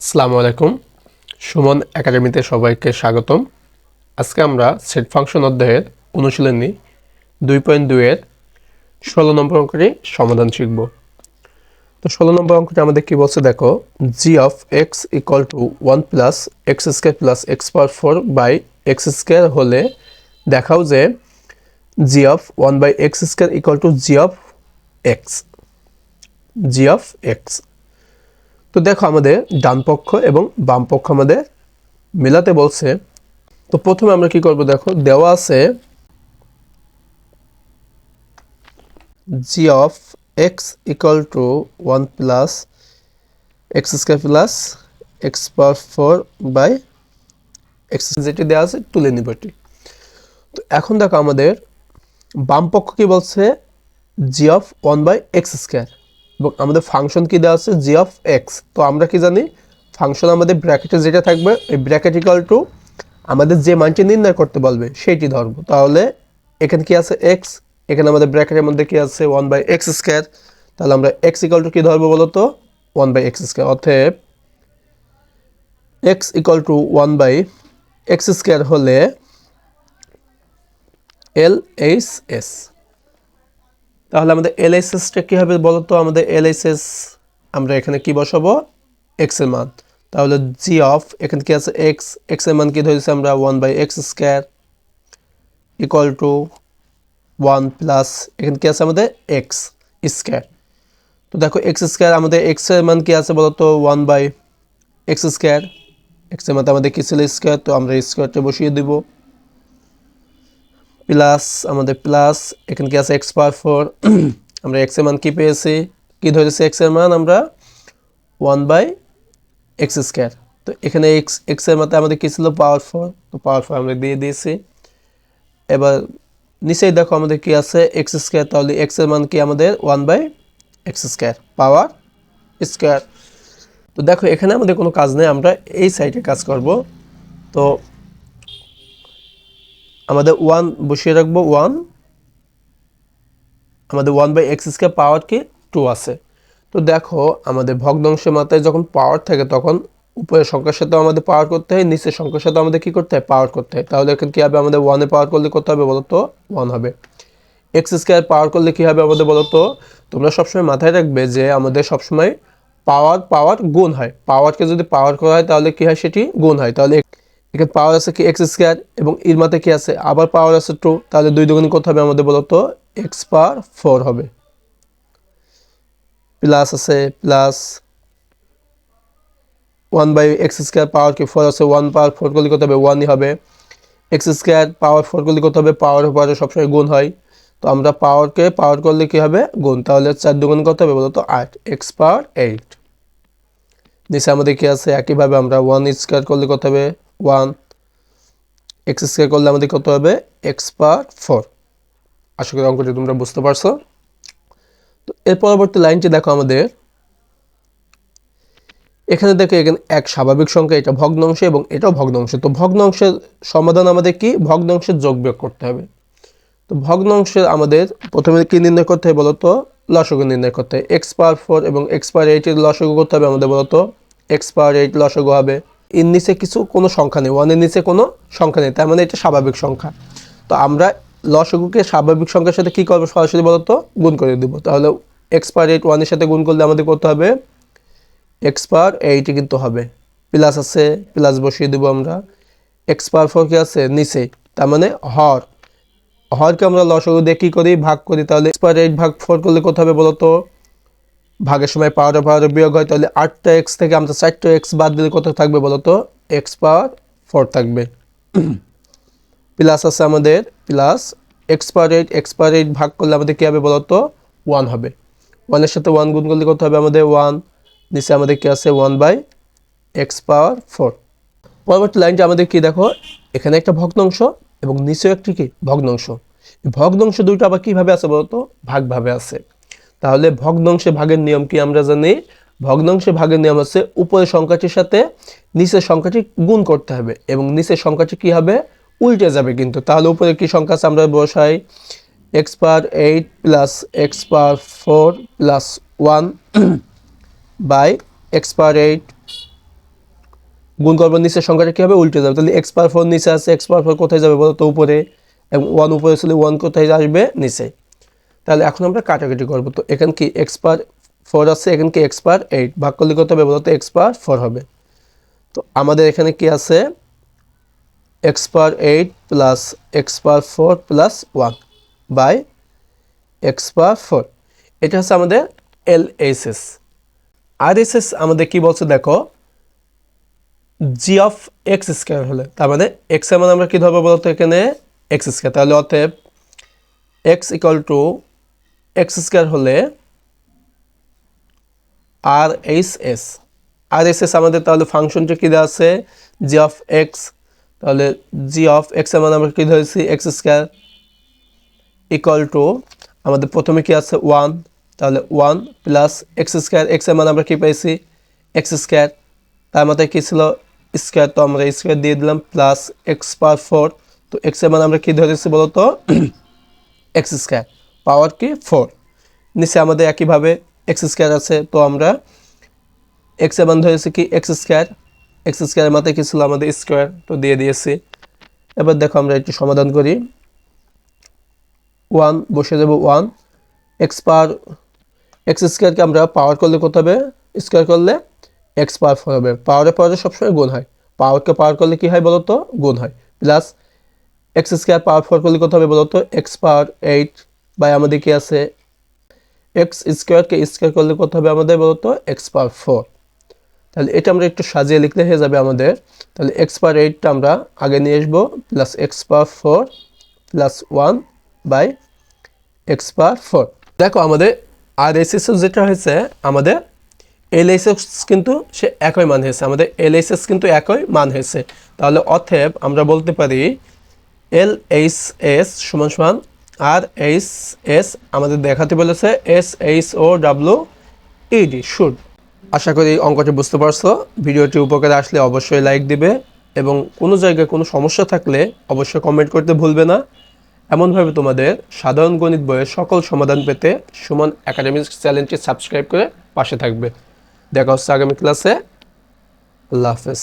আসসালামু আলাইকুম। সুমন একাডেমিতে সবাইকে স্বাগতম। আজকে আমরা সেট ফাংশন অধ্যায়ের অনুশীলনী দুই পয়েন্ট দুইয়ের ষোলো নম্বর অঙ্কটি সমাধান শিখব। তো ষোলো নম্বর অঙ্কটি আমাদের কী বলছে? দেখো g of x equal to one plus x square plus x power four by x square হলে দেখাও যে g of one by x square equal to g of x g of x তো দেখো আমাদের ডান পক্ষ এবং বাম পক্ষ আমাদের মেলাতে বলছে। তো প্রথমে আমরা কি করব দেখো, দেওয়া আছে g of x equal to one plus x square plus x power four by x যেটি দেওয়া আছে তুলে নিব তো এখন দেখো আমাদের বাম পক্ষ কি বলছে g of one by x square এবং আমাদের ফাংশন কি দেওয়া আছে? জি অফ এক্স তো আমরা কি জানি? ফাংশন আমাদের ব্র্যাকেটে যেটা থাকবে, এই ব্র্যাকেট ইকাল টু আমাদের যে মানটি নির্ণয় করতে বলবে, সেইটি ধরবো। তাহলে এখানে কি আছে? এক্স এখানে আমাদের ব্র্যাকেটের মধ্যে কি আছে? ওয়ান বাই এক্স স্কোয়ার তাহলে আমরা এক্স ইকাল টু কী ধরবো বলো তো? ওয়ান বাই এক্স স্কোয়ার অতএব x equal to one by x square হলে এল এইচ এস তাহলে আমাদের এলএসএসটা কী হবে বলো তো আমাদের এলএসএস আমরা এখানে কি বসাবো? এক্সের মান। তাহলে জি অফ এখানে কি আছে? এক্স এক্সের মান কি ধরেছি আমরা? One by x square equal to one plus এখানে কি আছে আমাদের? এক্স স্কোয়ার তো দেখো এক্স স্কোয়ার আমাদের এক্সের মান কি আছে বলো তো ওয়ান বাই এক্স স্কোয়ার এক্সের মান আমাদের কি ছিল? স্কোয়ার তো আমরা স্কোয়ারটা বসিয়ে দেবো। প্লাস, আমাদের প্লাস, এখানে কি আছে এক্স পাওয়ার ফোর? আমরা এক্সের মান কি পেয়েছি? কি ধরেছি? এক্সের মান আমরা ওয়ান বাই এক্স স্কোয়ার। তো এখানে এক্স এক্সের মাতে আমাদের কি ছিল? Power four. তো পাওয়ার ফোর আমরা দিয়ে দিয়েছি। এবার নিচেই দেখো আমাদের কি আছে? এক্স স্কোয়ার, তাহলে এক্সের মান কি আমাদের? One by x square, power square. তো দেখো, এখানে আমাদের কোনো কাজ নেই। আমরা এই সাইডে কাজ করব। তো আমাদের ওয়ান বসিয়ে রাখব ওয়ান আমাদের one by x square power কি? টু আছে। তো দেখো, আমাদের ভগ্নাংশের মাত্রায় যখন পাওয়ার থাকে তখন উপরের সংখ্যার সাথে আমাদের পাওয়ার করতে হয়, নিচের সংখ্যার সাথে আমাদের কি করতে হয়? পাওয়ার করতে হয়। তাহলে এখানে কী হবে? আমাদের ওয়ানে পাওয়ার করলে কত হবে বলো তো ওয়ান হবে। এক্স স্কোয়ার পাওয়ার করলে কী হবে আমাদের বলো তো তোমরা সবসময় মাথায় রাখবে যে আমাদের সবসময় পাওয়ার পাওয়ার গুণ হয়। পাওয়ারকে যদি পাওয়ার করা হয় তাহলে কী হয়? সেটি গুণ হয়। তাহলে এখানে পাওয়ার আছে কি? এক্স স্কোয়ার এবং এর মাথায় কি আছে? আবার পাওয়ার আছে টু তাহলে দুই দুগুণ কত হবে আমাদের বলো তো? এক্স পাওয়ার ফোর হবে। প্লাস আছে plus one by x square power কি? ফোর আছে ওয়ান পাওয়ার ফোর করলে কত হবে? ওয়ানই হবে। এক্স স্কোয়ার পাওয়ার ফোর করলে কত হবে? পাওয়ার পাওয়ার সবসময় গুণ হয়। তো আমরা পাওয়ারকে পাওয়ার করলে কি হবে? গুণ। তাহলে চার দুগুণ কত হবে বলতো আট। এক্স পাওয়ার এইট নিচে আমাদের কি আছে? একইভাবে আমরা ওয়ান স্কোয়ার করলে কত হবে? ওয়ান, এক্স স্কোয়ার করলে আমাদের কত হবে? X power four. আশা করি অঙ্কটি তোমরা বুঝতে পারছ। তো এর পরবর্তী লাইনটি দেখো আমাদের। এখানে দেখো এখানে এক স্বাভাবিক সংখ্যা, এটা ভগ্নাংশ এবং এটাও ভগ্নাংশ। তো ভগ্নাংশের সমাধান আমাদের কি? ভগ্নাংশের যোগ বিয়োগ করতে হবে। তো ভগ্নাংশের আমাদের প্রথমে কি নির্ণয় করতে হবে বলতো? লসগু নির্ণয় করতে হবে এক্স পাওয়ার ফোর এবং এক্স পাওয়ার এইটের লসগু করতে হবে আমাদের বলতো? এক্স পাওয়ার এইট লসগু হবে। এর নিচে কিছু কোনো সংখ্যা নেই ওয়ানের নিচে কোনো সংখ্যা নেই, তার মানে এটা স্বাভাবিক সংখ্যা। তো আমরা লসগুকে স্বাভাবিক সংখ্যার সাথে কী করব সরাসরি বলতো? গুণ করে দেব। তাহলে এক্স পাওয়ার এইট ওয়ানের সাথে গুণ করলে আমাদের করতে হবে? এক্স পাওয়ার এইটই কিন্তু হবে। প্লাস আছে প্লাস বসিয়ে দেবো আমরা। এক্স পাওয়ার ফোর কি আছে? নিচে। তার মানে হর। হরকে আমরা লসগু দিয়ে কী করি? ভাগ করি। তাহলে এক্স পাওয়ার এইট ভাগ ফোর করলে কত হবে বলতো? ভাগের সময় পাওয়ার পাওয়ার বিয়োগ হয়, তাহলে আটটা এক্স থেকে আমরা চারটা এক্স বাদ দিলে কত থাকবে বলতো এক্স পাওয়ার ফোর থাকবে। প্লাস আছে আমাদের plus x power eight x power eight ভাগ করলে আমাদের কী হবে বলতো ওয়ান হবে। ওয়ানের সাথে ওয়ান গুণ করলে কত হবে আমাদের? ওয়ান নিচে আমাদের কী আছে? One by x power four পরবর্তী লাইনটা আমাদের কি দেখো? এখানে একটা ভগ্নাংশ এবং নিচেও একটি কি? ভগ্নাংশ। ভগ্নাংশ দুইটা আবার কীভাবে আছে বলতো ভাগভাবে আছে। তাহলে ভগ্নাংশে ভাগের নিয়ম কি আমরা জানি? ভগ্নাংশে ভাগের নিয়ম হচ্ছে উপরের সংখ্যাটির সাথে নিচের সংখ্যাটি গুণ করতে হবে এবং নিচের সংখ্যাটি কি হবে? উল্টে যাবে কিন্তু। তাহলে উপরে কি সংখ্যা আছে আমরা বসাই? X power eight plus x power four plus one by x power eight গুণ করব নিচের সংখ্যাটা কী হবে? উল্টে যাবে। তাহলে এক্স পাওয়ার ফোর নিচে আছে এক্স পার ফোর কোথায় যাবে বলো তো উপরে। এবং ওয়ান উপরে আসলে ওয়ান কোথায় আসবে? নিচে। তাহলে এখন আমরা কাটাকাটি করব। তো এখানে কি এক্স পার ফোর আছে, এখানে কি এক্স পার এইট ভাগ করলে হবে এক্স পার ফোর হবে। তো আমাদের এখানে কি আছে? X power eight plus x power four plus one by x power four এটা হচ্ছে আমাদের L H S R S S আমাদের কি বলছে দেখো? জি অফ এক্স স্কোয়ার হলে। তার মানে এক্সের মানে আমরা কী ধরবো বলতো এখানে? এক্স স্কোয়ার তাহলে অতএব x equal to x square হলে R H S. R S S আমাদের তাহলে ফাংশনটা কী দেওয়া আছে? জি অফ এক্স তাহলে জি অফ এক্সের মানে আমরা কী ধরেছি? এক্স স্কোয়ার ইকুয়াল টু আমাদের প্রথমে কি আছে? ওয়ান তাহলে ওয়ান প্লাস এক্স স্কোয়ার এক্সের মানে আমরা কী পাইছি এক্স স্কোয়ার। তার মাথায় কী ছিল? স্কোয়ার। তো আমরা স্কোয়ার দিয়ে দিলাম প্লাস এক্স পাওয়ার ফোর তো এক্সের মানে আমরা কী ধরেছি বলতো? X square. পাওয়ার কি ফোর। নিচে আমাদের একইভাবে এক্স স্কোয়ার আছে, তো আমরা এক্স মান ধরেছি কি? X square. এক্স স্কোয়ারের মাথায় কি ছিল? আমাদের স্কোয়ার তো দিয়ে দিয়েছি। এবার দেখো আমরা একটু সমাধান করি। ওয়ান, বসে যাব ওয়ান। এক্স পাওয়ার, এক্স স্কোয়ারকে আমরা পাওয়ার করলে কত হবে? স্কোয়ার করলে এক্স পাওয়ার ফোর হবে। পাওয়ারে পাওয়ারে সবসময় গুণ হয়। পাওয়ারকে পাওয়ার করলে কী হয় বলতো? গুণ হয়। Plus x square power four করলে কত হবে বলতো? এক্স পাওয়ার এইট বাই আমাদের কি আছে? এক্স স্কোয়ারকে স্কোয়ার করলে কত হবে আমাদের বলতো এক্স পার ফোর তাহলে এটা আমরা একটু সাজিয়ে লিখলে হয়ে যাবে আমাদের। তাহলে এক্স পার এইটটা আমরা আগে নিয়ে আসব plus x power four plus one by x power four দেখো আমাদের আর এস এস যেটা হয়েছে, আমাদের এল এস এস কিন্তু সে একই মান হয়েছে। আমাদের এল এস এস কিন্তু একই মান হয়েছে। তাহলে অথেব আমরা বলতে পারি এল এইচ এস সমান সমান আর এইচ এস আমাদের দেখাতে বলেছে S H O W E D should. আশা করি অঙ্কটি বুঝতে পারছ। ভিডিওটি উপকারে আসলে অবশ্যই লাইক দিবে এবং কোনো জায়গায় কোনো সমস্যা থাকলে অবশ্যই কমেন্ট করতে ভুলবে না। এমনভাবে তোমাদের সাধারণ গণিত বইয়ের সকল সমাধান পেতে সুমন একাডেমিক চ্যানেলটি সাবস্ক্রাইব করে পাশে থাকবে। দেখা হচ্ছে আগামী ক্লাসে। আল্লাহ হাফেজ।